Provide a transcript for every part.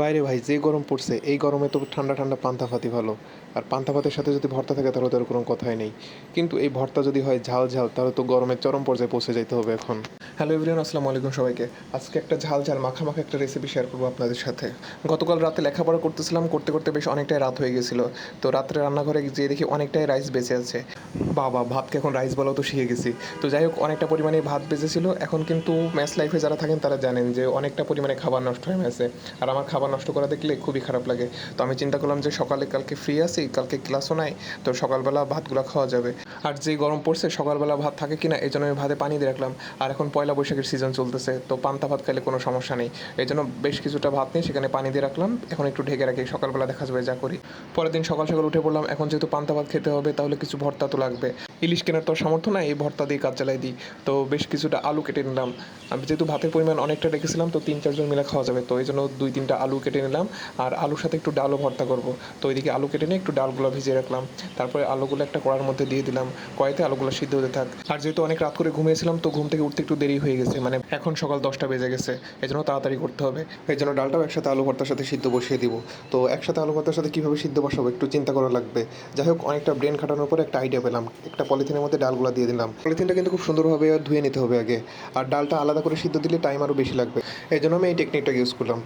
বাইরে ভাই, যে গরম পড়ছে, এই গরমে তো ঠান্ডা ঠান্ডা পান্তা ভাতই ভালো। আর পান্তা ভাতের সাথে যদি ভর্তা থাকে, তাহলে তো আর কোনো কথাই নেই। কিন্তু এই ভর্তা যদি হয় ঝাল ঝাল, তাহলে তো গরমের চরম পর্যায়ে পৌঁছে যেতে হবে এখন। হ্যালো এভরিওয়ান, আসসালামু আলাইকুম সবাইকে। আজকে একটা ঝাল ঝাল মাখা মাখা একটা রেসিপি শেয়ার করব আপনাদের সাথে। গতকাল রাতে লেখাপড়া করতেছিলাম, করতে করতে বেশ অনেকটাই রাত হয়ে গেছিল। তো রাত্রে রান্নাঘরে যেয়ে দেখি অনেকটাই রাইস বেঁচে আছে। বাবা, ভাতকে এখন রাইস বলাও তো শিখে গেছি। তো যাই হোক, অনেকটা পরিমাণে ভাত বেঁচেছিল। এখন কিন্তু ম্যাচ লাইফে যারা থাকেন, তারা জানেন যে অনেকটা পরিমাণে খাবার নষ্ট হয়ে গেছে। আর আমার খাবার নষ্ট করা দেখলে খুবই খারাপ লাগে। তো আমি চিন্তা করলাম যে সকালে কালকে ফ্রি আছি, কালকে ক্লাসও নাই, তো সকালবেলা ভাতগুলো খাওয়া যাবে। আর যে গরম পড়ছে, সকালবেলা ভাত থাকে কিনা, এই জন্য আমি ভাতে পানি দিয়ে রাখলাম। আর এখন পয়লা বৈশাখের সিজন চলতেছে, তো পান্তা ভাত খাইলে কোনো সমস্যা নেই। এই জন্য বেশ কিছুটা ভাত নিয়ে সেখানে পানি দিয়ে রাখলাম। এখন একটু ঢেকে রাখি, সকালবেলা দেখা যাবে যা করি। পরের দিন সকাল সকাল উঠে পড়লাম, এখন যেহেতু পান্তা ভাত খেতে হবে, তাহলে কিছু ভর্তা তো লাগবে। ইলিশ কেনার তো সামর্থ্য নাই, এই ভর্তা দিয়ে কাজ চালাই দিই। তো বেশ কিছুটা আলু কেটে নিলাম। আমি যেহেতু ভাতের পরিমাণ অনেকটা রেখেছিলাম, তো তিন চারজন মিলে খাওয়া যাবে, তো এই জন্য দুই তিনটা আলু কেটে নিলাম আর আলুর সাথে একটু ডালও ভর্তা করব। তো ওইদিকে আলু কেটে নিয়ে একটু ডালগুলো ভিজিয়ে রাখলাম। তারপরে আলুগুলো একটা কড়ার মধ্যে দিয়ে দিলাম। কয়েতে আলুগুলো সিদ্ধ হতে থাক। আর যেহেতু অনেক রাত করে ঘুমিয়েছিলাম, তো ঘুম থেকে উঠতে একটু দেরি হয়ে গেছে। মানে এখন সকাল দশটা বেজে গেছে। এই জন্য তাড়াতাড়ি করতে হবে। এই জন্য ডালটাও একসাথে আলু ভর্তার সাথে সিদ্ধ বসিয়ে দিব। তো একসাথে আলু ভর্তার সাথে কীভাবে সিদ্ধ বসাবো একটু চিন্তা করা লাগবে। যাই হোক, অনেকটা ব্রেন খাটানোর পরে একটা আইডিয়া পেলাম। একটা পলিথিনের মধ্যে ডালগুলো দিয়ে দিলাম। পলিথিনটা কিন্তু খুব সুন্দরভাবে ধুয়ে নিতে হবে আগে। আর ডালটা আলাদা করে সিদ্ধ দিলে টাইম আরও বেশি লাগবে। এই জন্য আমি এই টেকনিকটা ইউজ করলাম।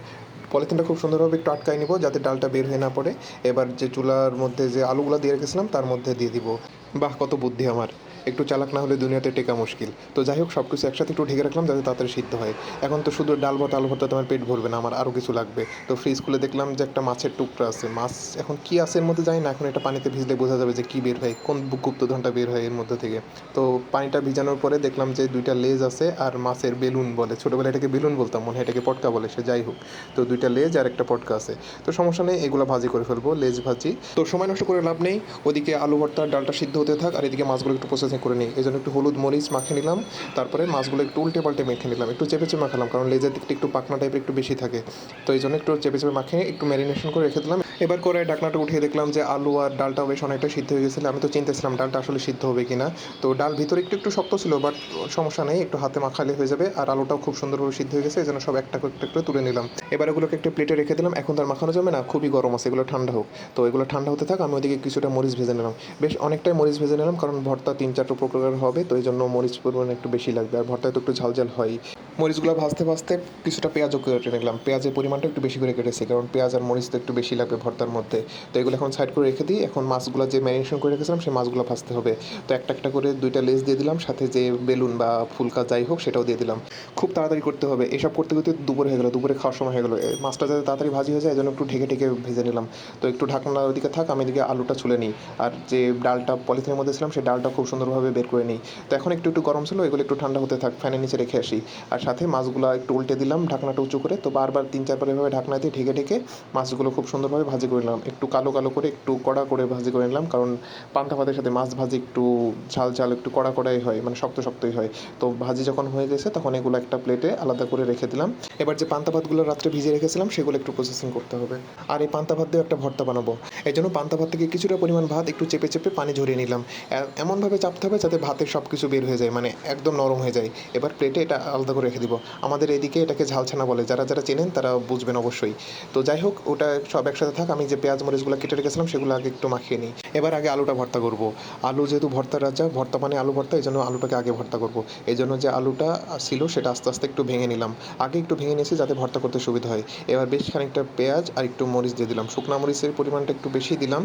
পলিথিনটা খুব সুন্দরভাবে একটু আটকায় নিব, যাতে ডালটা বের হয়ে না পড়ে। এবার যে চুলার মধ্যে যে আলুগুলো দিয়ে রেখেছিলাম, তার মধ্যে দিয়ে দিব। বাহ, কত বুদ্ধি আমার। একটু চালাক না হলে দুনিয়াতে টেকা মুশকিল। তো যাই হোক সব কিছু একসাথে একটু ঢেকে রাখলাম যাতে তাড়াতাড়ি সিদ্ধ হয়। এখন তো শুধু ডাল ভর্তা, আলু ভর্তা তোমার পেট ভরবে না, আমার আরও কিছু লাগবে। তো ফ্রিজ খুলে দেখলাম যে একটা মাছের টুকরা আছে। মাছ এখন কি আছে এর মধ্যে জানি না, এখন এটা পানিতে ভিজলে বোঝা যাবে যে কি বের হয়, কোন গুপ্ত গুপ্তধনটা বের হয় এর মধ্যে থেকে। তো পানিটা ভিজানোর পরে দেখলাম যে দুইটা লেজ আছে আর মাছের বেলুন বলে। ছোটোবেলায় এটাকে বেলুন বলতাম, মনে হয় এটাকে পটকা বলে, সে যাই হোক। তো দুইটা লেজ আর একটা পটকা আছে। তো সমস্যা নেই, এগুলো ভাজি করে ফেলব, লেজ ভাজি। তো সময় নষ্ট করে লাভ নেই, ওদিকে আলু ভর্তা, ডালটা সিদ্ধ হতে থাক, আর এদিকে মাছগুলো একটু প্রসেসিং করে নিই। এই জন্য একটু হলুদ মরিচ মাখে নিলাম, তারপরে মাছগুলো একটু উল্টে পাল্টে মেখে নিলাম। একটু চেপে চেপে মাখালাম, কারণ লেজের দিকটা একটু পাকনা টাইপের একটু বেশি থাকে। তো এই জন্য একটু চেপে চেপে মাখিয়ে একটু ম্যারিনেশন করে রেখে দিলাম। এবার করে ঢাকনাটা উঠিয়ে দেখলাম যে আলু আর ডালটাও বেশ অনেকটা সিদ্ধ হয়ে গেছিল আমি তো চিন্তেছিলাম ডালটা আসলে সিদ্ধ হবে কিনা। তো ডাল ভিতরে একটু একটু শক্ত ছিল বাট সমস্যা নেই, একটু হাতে মাখালে হয়ে যাবে। আর আলুটাও খুব সুন্দরভাবে সিদ্ধ হয়ে গেছে এই জন্য সব একটা একটা করে তুলে নিলাম। এবার এগুলোকে একটা প্লেটে রেখে দিলাম। এখন তার মাখানো যাবে না, খুবই গরম আছে, এগুলো ঠান্ডা হোক। তো এগুলো ঠান্ডা হতে থাক, আমি ওইদিকে কিছুটা মরিচ ভেজে নিলাম। বেশ অনেকটাই মরিচ ভেজে নিলাম, কারণ ভর্তা তিন চারটে প্রকার হবে, তো এই জন্য মরিচ পরিমাণ একটু বেশি লাগবে। আর ভর্তায় তো একটু ঝাল ঝাল হয়। মরিচগুলো ভাজতে ভাজতে কিছুটা পেঁয়াজও কেটে নিলাম। পেঁয়াজের পরিমাণটা একটু বেশি করে কেটেছি, কারণ পেঁয়াজ আর মরিচ তো একটু বেশি লাগবে ভর্তার মধ্যে। তো এগুলো এখন সাইড করে রেখে দিই। এখন মাছগুলো যে ম্যারিনেশন করে রেখেছিলাম, সেই মাছগুলো ভাজতে হবে। তো একটা একটা করে দুইটা লেস দিয়ে দিলাম, সাথে যে বেলুন বা ফুলকা যাই হোক, সেটাও দিয়ে দিলাম। খুব তাড়াতাড়ি করতে হবে। এসব করতে করতে দুপুর হয়ে গেলো, দুপুরে খাওয়ার সময় হয়ে গেলো। মাছটা যাতে তাড়াতাড়ি ভাজি হয়ে যায় এই জন্য একটু ঢেকে ঢেকে ভেজে নিলাম। তো একটু ঢাকনা ওদিকে থাক, আমি এদিকে আলুটা ছুলে নিই। আর যে ডালটা পলিথিনের মধ্যে ছিলাম, সেই ডালটা খুব সুন্দরভাবে বের করে নিই। তো এখন একটু একটু গরম ছিল, এগুলো একটু ঠান্ডা হতে থাক, ফ্যানের নিচে রেখে আসি। আর সাথে মাছগুলো একটু উল্টে দিলাম, ঢাকনাটা উঁচু করে। তো বারবার তিন চারবার এভাবে ঢাকনা দিয়ে ঢেকে ঢেকে মাছগুলো খুব সুন্দরভাবে ভাজি করে নিলাম। একটু কালো কালো করে, একটু কড়া করে ভাজি করে নিলাম। কারণ পান্তা ভাতের সাথে মাছ ভাজি একটু ঝাল ঝাল, একটু কড়া কড়াই হয় মানে শক্ত শক্তই হয়। তো ভাজি যখন হয়ে গেছে, তখন এগুলো একটা প্লেটে আলাদা করে রেখে দিলাম। এবার যে পান্তা ভাতগুলো রাত্রে ভিজে রেখেছিলাম, সেগুলো একটু প্রসেসিং করতে হবে। আর এই পান্তা ভাত দিয়ে একটা ভর্তা বানাবো। এই জন্য পান্তা ভাত থেকে কিছুটা পরিমাণ ভাত একটু চেপে চেপে পানি ঝরিয়ে নিলাম। এমনভাবে এমনভাবে চাপতে হবে যাতে ভাতের সব কিছু বের হয়ে যায় মানে একদম নরম হয়ে যায়। এবার প্লেটে এটা আলাদা করে রেখে দিব। আমাদের এদিকে এটাকে ঝালছানা বলে, যারা যারা চেনেন তারা বুঝবেন অবশ্যই। তো যাই হোক, ওটা সব একসাথে থাক, আমি যে পেঁয়াজ মরিচগুলো কেটে রেখেছিলাম সেগুলো আগে একটু মাখিয়ে নিই। এবার আগে আলুটা ভর্তা করব। আলু যেহেতু ভর্তা রাজা, ভর্তা মানে আলু ভর্তা এই জন্য আলুটাকে আগে ভর্তা করব। এই জন্য যে আলুটা ছিল সেটা আস্তে আস্তে একটু ভেঙে নিলাম। আগে একটু ভেঙে নিয়েছি যাতে ভর্তা করতে সুবিধা হয়। এবার বেশ খানিকটা পেঁয়াজ আর একটু মরিচ দিয়ে দিলাম। শুকনা মরিচের পরিমাণটা একটু বেশি দিলাম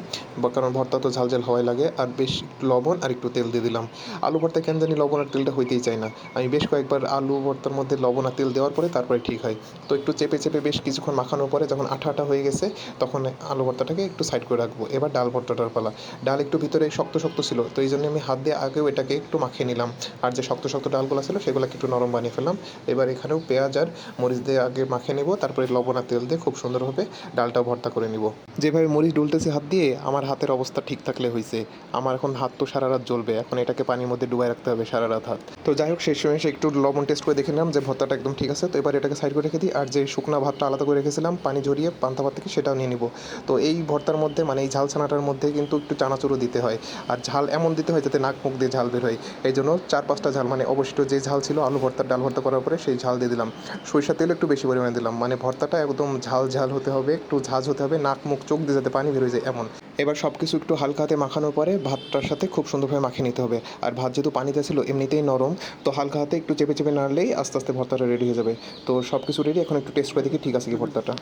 কারণ ভর্তা তো ঝাল ঝাল হওয়াই লাগে। আর বেশ লবণ আর একটু তেল দিয়ে দিলাম। আলু ভর্তা কেন জানি লবণ আর তেলটা হইতেই চায় না। আমি বেশ কয়েকবার আলু ভর্তার মধ্যে লবণ আর তেল দেওয়ার পরে তারপরে ঠিক হয়। তো একটু চেপে চেপে বেশ কিছুক্ষণ মাখানোর পরে যখন আঠা আঠা হয়ে গেছে, তখন আলু ভর্তাটাকে একটু সাইড করে রাখব। এবার ডাল ভর্তাটার পালা। ডাল একটু ভিতরে শক্ত শক্ত ছিল, তো এই জন্য আমি হাত দিয়ে আগেও এটাকে একটু মাখিয়ে নিলাম। আর যে শক্ত শক্ত ডালগুলো ছিল, সেগুলোকে একটু নরম বানিয়ে ফেললাম। এবার এখানেও পেঁয়াজ আর মরিচ দিয়ে আগে মাখিয়ে নেব, তারপরে লবণ আর তেল দিয়ে খুব সুন্দরভাবে ডালটাও ভর্তা করে নিব। যেভাবে মরিচ ডুলতেছে হাত দিয়ে, আমার হাতের অবস্থা ঠিক থাকলে হয়েছে আমার এখন হাত তো সারা রাত জ্বলবে। মানে এটাকে পানির মধ্যে ডুবাই রাখতে হবে সারা রাত হাত। তো যাই হোক শেষ সময় একটু লবণ টেস্ট করে দেখে নিলাম যে ভর্তাটা একদম ঠিক আছে। তো এবার এটাকে সাইড করে রেখে দিই। আর যে শুকনো ভাতটা আলাদা করে রেখেছিলাম, পানি ঝরিয়ে পান্তা ভাত থেকে সেটাও নিয়ে নিব। তো এই ভর্তার মধ্যে মানে এই ঝাল ছানাটার মধ্যে কিন্তু একটু চানাচুরও দিতে হয়। আর ঝাল এমন দিতে হয় যাতে নাক মুখ দিয়ে ঝাল বের হয়। এই জন্য চার পাঁচটা ঝাল মানে অবশিষ্ট যে ঝাল ছিল, আলু ভর্তার ডাল ভর্তা করার পরে সেই ঝাল দিয়ে দিলাম। সরিষার তেল একটু বেশি পরিমাণে দিলাম। মানে ভর্তাটা একদম ঝাল ঝাল হতে হবে, একটু ঝাঁঝ হতে হবে, নাক মুখ, চোখ দিয়ে যাতে পানি বের হয়ে যায় এমন। এবার সব কিছু একটু হালকা হাতে মাখানোর পরে ভাতটার সাথে খুব সুন্দরভাবে মাখিয়ে নিতে হবে। আর ভাত যেহেতু পানিতে ছিল, এমনিতেই নরম, তো হালকা হাতে একটু চেপে চেপে নাড়লেই আস্তে আস্তে ভর্তাটা রেডি হয়ে যাবে। তো সব কিছু রেডি এখন একটু টেস্ট করে দেখি ঠিক আছে কি ভর্তাটা।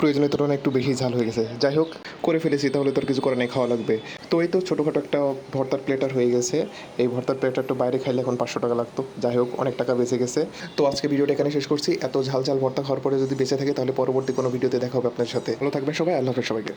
প্রয়োজনের তুলনায় একটু বেশি ঝাল হয়ে গেছে। যাই হোক, করে ফেলেছি, তাহলে তোর কিছু করে নেই, খাওয়া লাগবে। তো এই তো ছোটোখাটো একটা ভর্তার প্লেটার হয়ে গেছে। এই ভর্তার প্লেটারটা বাইরে খাইলে এখন পাঁচশো টাকা লাগতো। যাই হোক, অনেক টাকা বেঁচে গেছে। তো আজকে ভিডিওটা এখানে শেষ করছি। এত ঝাল ঝাল ভর্তা খাওয়ার পরে যদি বেঁচে থাকে, তাহলে পরবর্তী কোনো ভিডিওতে দেখা হবে আপনার সাথে। ভালো থাকবে সবাই, আল্লাহ হাফেজ সবাইকে।